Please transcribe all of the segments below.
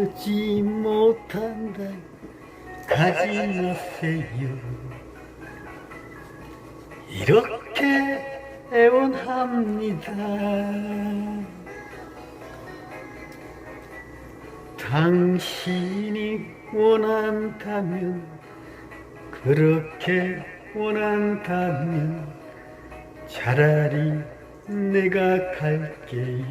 지켜지 못한다. 가지 마세요. 이렇게 애원합니다. 당신이 원한다면 그렇게 원한다면 차라리 내가 갈게요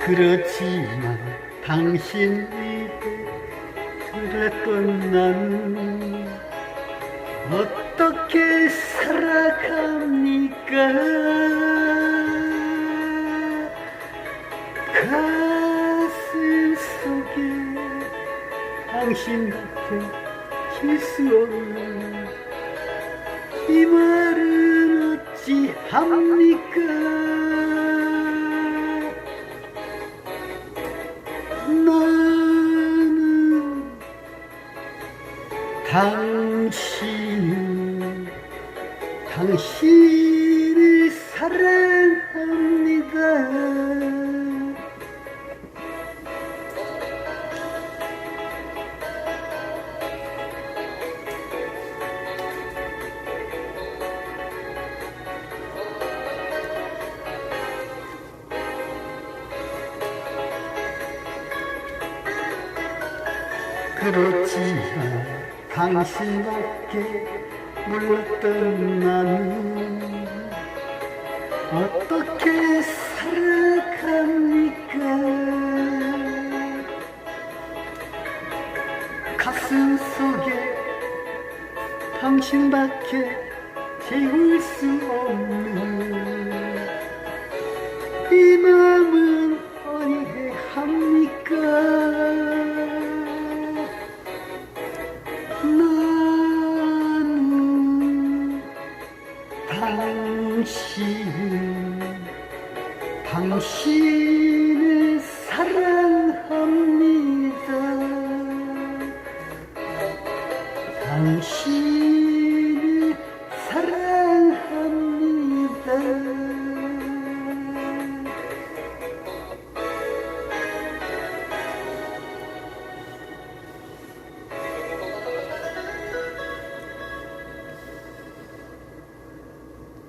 그렇지만 당신 입에 들었던 나는 어떻게 살아갑니까? 가슴 속에 당신밖에 쉴수 없는 이 말은 어찌 합니까 당신 당신을 사랑합니다. 그렇지만 당신밖에 몰랐던 나는 어떻게 살아갑니까? 가슴 속에 당신밖에 채울 수 없는 이 마음은 당신 당신을 사랑합니다. 당신